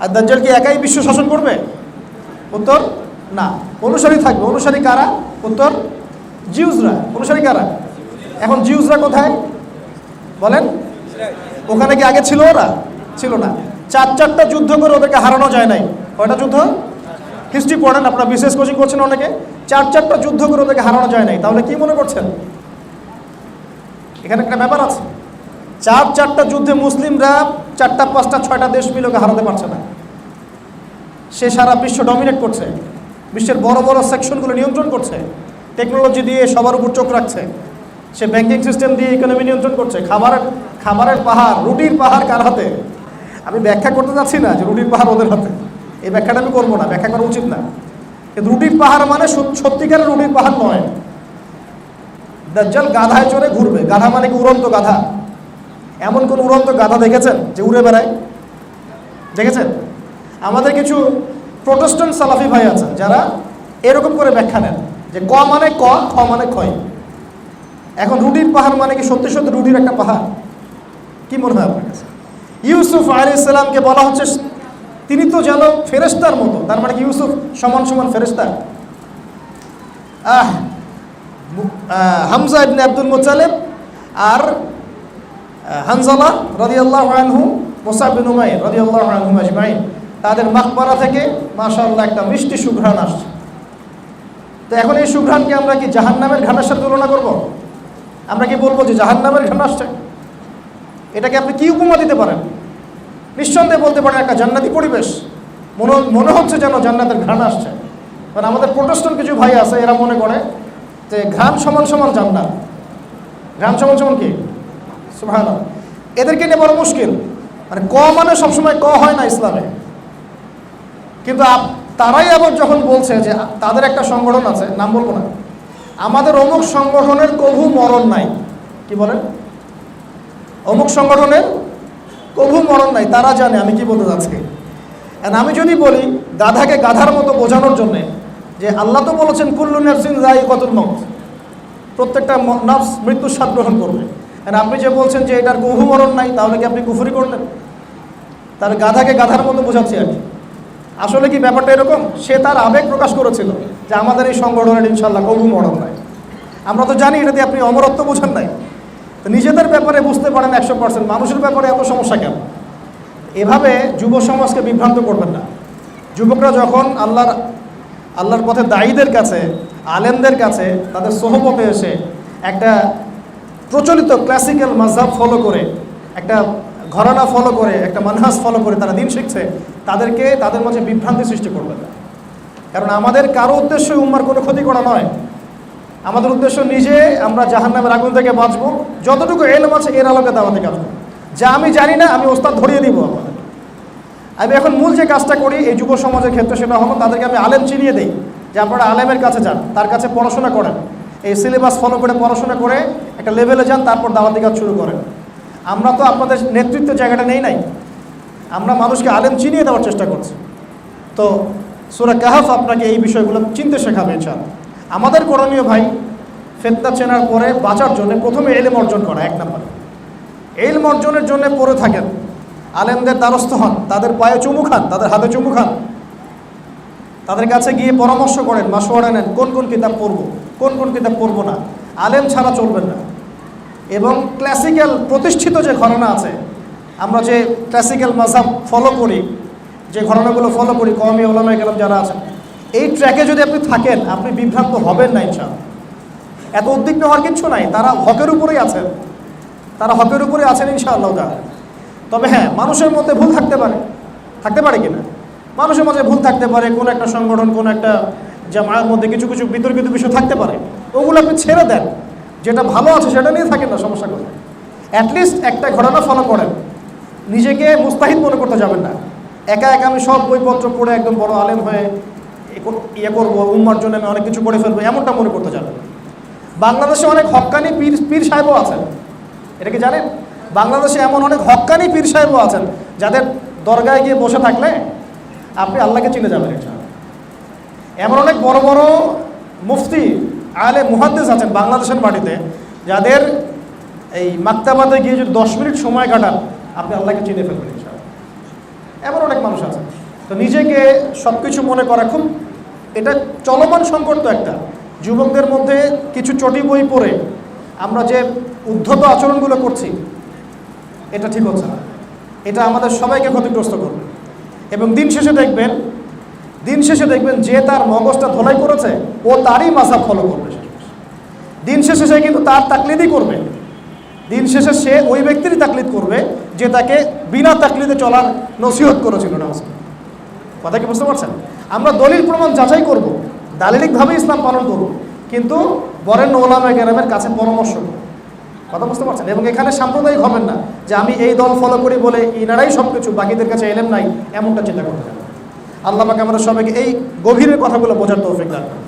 আর দাজ্জাল কি একাই বিশ্ব শাসন করবে? উত্তর, না। অনুসারী থাকবে। অনুসারী কারা? উত্তর, জিউজরা। অনুসারী কারা? এখন জিউজরা কোথায়? বলেন। ওখানে কি আগে ছিল ওরা? ছিল না। চার চারটা যুদ্ধ করে ওদেরকে হারানো যায় নাই। কয়টা যুদ্ধ? হিস্ট্রি পড়েন, আপনারা বিশেষ কোচিং করছেন অনেকে। চার চারটা যুদ্ধ করে ওদেরকে হারানো যায় নাই। তাহলে কি মনে করছেন? এখানে একটা ব্যাপার আছে। চার চারটা যুদ্ধে মুসলিমরা চারটা, পাঁচটা, ছয়টা দেশ মিলে ওকে হারাতে পারছে না। সে সারা বিশ্ব ডমিনেট করছে। বিশ্বের বড় বড় সেকশনগুলো নিয়ন্ত্রণ করছে। টেকনোলজি দিয়ে সবার উপর চোখ রাখছে। সে ব্যাংকিং সিস্টেম দিয়ে ইকোনমি নিয়ন্ত্রণ করছে। খাবারের খাবারের পাহাড়, রুটির পাহাড় কার হাতে? আমি ব্যাখ্যা করতে যাচ্ছি না যে রুটির পাহাড় ওদের হাতে। এই ব্যাখ্যাটা আমি করব না, ব্যাখ্যা করা উচিত না। কিন্তু রুটির পাহাড় মানে সত- সত্যিকারের রুটির পাহাড় নয়। দাজ্জাল গাধায় চড়ে ঘুরবে। গাধা মানে কি উড়ন্ত গাধা? এমন কোন উড়ন্ত গাধা দেখেছেন যে উড়ে বেড়ায়? দেখেছেন? আমাদের কিছু প্রোটেস্ট্যান্ট সালাফি ভাই আছেন যারা এরকম করে ব্যাখ্যা নেন যে ক মানে ক, খ মানে ক্ষয়। এখন রুটির পাহাড় মানে কি সত্যি সত্যি রুটির একটা পাহাড়? কি মনে হয় আপনার কাছে? ইউসুফ আলী ইসলামকে বলা হচ্ছে, তিনি তো যেন ফেরেস্তার মতো, তার মানে কি ইউসুফ সমান সমান ফেরেস্তা আহ হামজা ইবনে আব্দুল মোচালেব আর হানজালা রাদিয়াল্লাহু আনহু মোসাব বিন উমাইর রাদিয়াল্লাহু আনহু আজমাইন। তাদের মাকবারা থেকে মাশাআল্লাহ একটা মিষ্টি সুঘ্রাণ আসছে। তো এখন এই সুঘ্রাণকে আমরা কি জাহান্নামের ঘামের সাথে তুলনা করব? আমরা কি বলব যে জাহান্নামের ঘাম আসছে? এটাকে আপনি কি উপমা দিতে পারেন? নিঃসন্দেহে বলতে পারেন একটা জান্নাতি পরিবেশ। মনে মনে হচ্ছে যেন জান্নাতের ঘ্রাণ আসছে। কারণ আমাদের প্রোটেস্টন কিছু ভাই আছে, এরা মনে করে যে ঘ্রাণ সমান সমান জান্নাত। ঘ্রাণ সমান সমান কি? সুভান এদেরকে নিয়ে বড় মুশকিল। মানে ক মানে সবসময় ক হয় না ইসলামে। কিন্তু তারাই আবার যখন বলছে যে তাদের একটা সংগঠন আছে, নাম বলব না। আমাদের অমুক সংগঠনের কভু মরণ নাই। কি বলেন? অমুক সংগঠনের কভু মরণ নাই, তারা জানে, আমি কি বলতে And আমি যদি বলি, গাধাকে গাধার মতো বোঝানোর জন্যে, যে আল্লাহ তো বলেছেন, কুল্লু নাফসিন যাই কতুল মত প্রত্যেকটা নফস মৃত্যুর স্বাদ গ্রহণ করবে। আর আপনি যে বলছেন যে এটার কভু মরণ নাই, তাহলে কি আপনি কুফুরি করলেন? তার গাধাকে গাধার মতো বোঝাচ্ছি আর কি আসলে কি ব্যাপারটা এরকম? সে তার আবেগ প্রকাশ করেছিল যে আমাদের এই সংগঠনের ইনশাল্লাহ কবু মরণ নাই। আমরা তো জানি এটাতে আপনি অমরত্ব বোঝেন নাই। তো নিজেদের ব্যাপারে বুঝতে পারেন একশো পার্সেন্ট মানুষের ব্যাপারে এত সমস্যা কেন? এভাবে যুব সমাজকে বিভ্রান্ত করবেন না। যুবকরা যখন আল্লাহর আল্লাহর পথে দায়ীদের কাছে, আলেমদের কাছে, তাদের সোহবতে এসে একটা প্রচলিত ক্লাসিক্যাল মাঝহাব ফলো করে একটা ঘরানা ফলো করে, একটা মানহাজ ফলো করে তারা দিন শিখছে, তাদেরকে তাদের মাঝে বিভ্রান্তি সৃষ্টি করবে। না কারণ আমাদের কারও উদ্দেশ্য উম্মার কোনো ক্ষতি করা নয়। আমাদের উদ্দেশ্য নিজে আমরা জাহান্নামের আগুন থেকে বাঁচবো। যতটুকু এলম আছে, এর আলোকে দাওয়াতে কাজ করব। যা আমি জানি না, আমি ওস্তাদ ধরিয়ে দিব আমাদের। আমি এখন মূল যে কাজটা করি, এই যুব সমাজের ক্ষেত্রে সেটা হলো তাদেরকে আমি আলেম চিনিয়ে দিই, যে আপনারা আলেমের কাছে যান, তার কাছে পড়াশোনা করেন। এই সিলেবাস ফলো করে পড়াশোনা করে একটা লেভেলে যান, তারপর দাওয়াতি কাজ শুরু করেন। আমরা তো আপনাদের নেতৃত্বের জায়গাটা নেই নাই। আমরা মানুষকে আলেম চিনিয়ে দেওয়ার চেষ্টা করছি। তো সুরা কাহাফ আপনাকে এই বিষয়গুলো চিনতে শেখাবে ইনশাআল্লাহ। আমাদের করণীয় ভাই, ফেতনা চেনার পরে বাঁচার জন্য প্রথমে এলেম অর্জন করা, এক নম্বরে। এলম অর্জনের জন্য পড়ে থাকেন। আলেমদের দ্বারস্থ হন, তাদের পায়ে চুমু খান, তাদের হাতে চুমু খান। তাদের কাছে গিয়ে পরামর্শ করেন মাসোয়ারা নেন, কোন কোন কিতাব পড়ব, কোন কোন কিতাব পড়ব না। আলেম ছাড়া চলবেন না। এবং ক্লাসিক্যাল প্রতিষ্ঠিত যে ঘটনা আছে, আমরা যে ক্লাসিক্যাল মাঝাব ফলো করি, যে ঘটনাগুলো ফলো করি কমি ওলামা গেলাম যারা আছেন, এই ট্র্যাকে যদি আপনি থাকেন, আপনি বিভ্রান্ত হবেন না ইনশাআল্লাহ। এত উদ্বিগ্ন হওয়ার কিচ্ছু নাই, তারা হকের উপরেই আছেন। তারা হকের উপরে আছেন ইনশাআল্লাহ তাআলা। তবে হ্যাঁ মানুষের মধ্যে ভুল থাকতে পারে। থাকতে পারে কি না মানুষের মধ্যে ভুল থাকতে পারে, কোন একটা সংগঠন, কোন একটা জামায়ার মধ্যে কিছু কিছু বিতর্কিত বিষয় থাকতে পারে। ওগুলো আপনি ছেড়ে দেন। যেটা ভালো আছে সেটা নিয়ে থাকেন না, সমস্যা করে অ্যাটলিস্ট একটা ঘটনা ফলো করেন। নিজেকে মুস্তাহিদ মনে করতে যাবেন না। একা একা আমি সব বইপত্র পড়ে একদম বড় আলেম হয়ে ইয়ে করব, উম্মার জন্য আমি অনেক কিছু করে ফেলব, এমনটা মনে করতে যাবেন বাংলাদেশে অনেক হক্কানি পীর পীর সাহেবও আছেন। এটা কি জানেন? বাংলাদেশে এমন অনেক হক্কানি পীর সাহেবও আছেন, যাদের দরগায় গিয়ে বসে থাকলে আপনি আল্লাহকে চিনে যাবেন। এমন অনেক বড় বড় মুফতি আলে মুহাদ্দিস আছেন বাংলাদেশের মাটিতে, যাদের এই মাক্তাবাদে গিয়ে যদি দশ মিনিট সময় কাটান, আপনি আল্লাহকে চিনে ফেলবেন। এমন অনেক মানুষ আছে তো নিজেকে সব কিছু মনে করা খুব, এটা চলমান সংকট তো একটা। যুবকদের মধ্যে কিছু চটি বই পড়ে আমরা যে উদ্ধত আচরণগুলো করছি, এটা ঠিক হচ্ছে না। এটা আমাদের সবাইকে ক্ষতিগ্রস্ত করবে। এবং দিন শেষে দেখবেন দিন শেষে দেখবেন যে তার মগজটা ধোলাই করেছে, ও তারই মাসা ফলো করবে। দিন শেষে সে কিন্তু তার তাকলিদই করবে। দিন শেষে সে ওই ব্যক্তিরই তাকলিদ করবে যে তাকে বিনা তাকলিদে চলার নসিহত করেছিল নামাজ। কথা কি বুঝতে পারছেন? আমরা দলিল প্রমাণ যাচাই করব, দালিলিকভাবে ইসলাম পালন করব, কিন্তু বরেন ওলামা গ্রামের কাছে পরামর্শ। কথা বুঝতে পারছেন? এবং এখানে সাম্প্রদায়িক হবেন না যে আমি এই দল ফলো করি বলে ইনারাই সব কিছু বাকিদের কাছে এলেম নাই, এমনটা চিন্তা করতে আল্লাহ পাকে আমাদের সবাইকে এই গভীরের কথাগুলো বোঝার তৌফিক করুন।